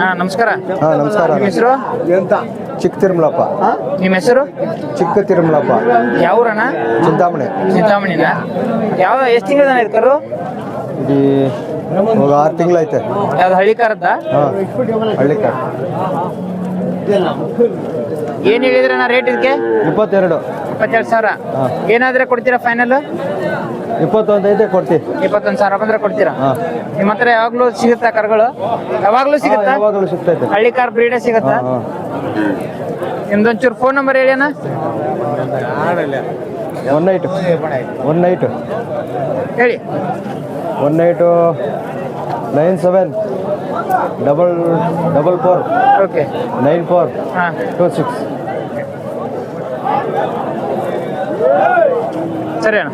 ಹಾ ನಮಸ್ಕಾರ. ಹಾಂ ನಮಸ್ಕಾರ. ನಿಮ್ಮ ಹೆಸರು? ಚಿಕ್ಕ ತಿರುಮಲಪ್ಪ. ನಿಮ್ಮ ಹೆಸರು? ಚಿಕ್ಕ ತಿರುಮಲಪ್ಪ. ಯಾವ ಊರಣ್ಣ? ಚಿಂತಾಮಣಿ. ಚಿಂತಾಮಣಿನ? ಯಾವ ಎಷ್ಟು ತಿಂಗಳ ಇದು ಕರು? ಈ ಒಂದು ಆರು ತಿಂಗಳೈತೆ. ಯಾವ್ದು ಹಳ್ಳಿ ಕಾರದ್ದ ಹಾಂ ಹೇಳಿದ್ರೆ ನಾ ರೇಟ್ ಇದಕ್ಕೆ? ಇಪ್ಪತ್ತೆರಡು. ಇಪ್ಪತ್ತೆರಡು ಸಾವಿರ. ಏನಾದ್ರೆ ಕೊಡ್ತೀರಾ ಫೈನಲ್ ಇಪ್ಪತ್ತೊಂದು ಐತೆ ಕೊಡ್ತೀವಿ ಇಪ್ಪತ್ತೊಂದು ಸಾವಿರ ಬಂದ್ರೆ ಕೊಡ್ತೀರಾ? ನಿಮ್ಮ ಹತ್ರ ಯಾವಾಗ್ಲೂ ಸಿಗುತ್ತಾ ಕರ್ಗಳು? ಯಾವಾಗ್ಲೂ ಸಿಗುತ್ತಾ? ಯಾವಾಗಲೂ ಸಿಗ್ತೈತೆ ಹಳ್ಳಿ ಕಾರ್ ಬ್ರೀಡೇ ಸಿಗುತ್ತಾ? ನಿಮ್ದೊಂಚೂರು ಫೋನ್ ನಂಬರ್ ಹೇಳಿ ಅಣ್ಣ. ಒನ್ ನೈಟ್ ಒನ್ ನೈಟ್ ಹೇಳಿ. One nine nine seven double double four okay nine four two six. ಸರಿ ಅಣ್ಣ.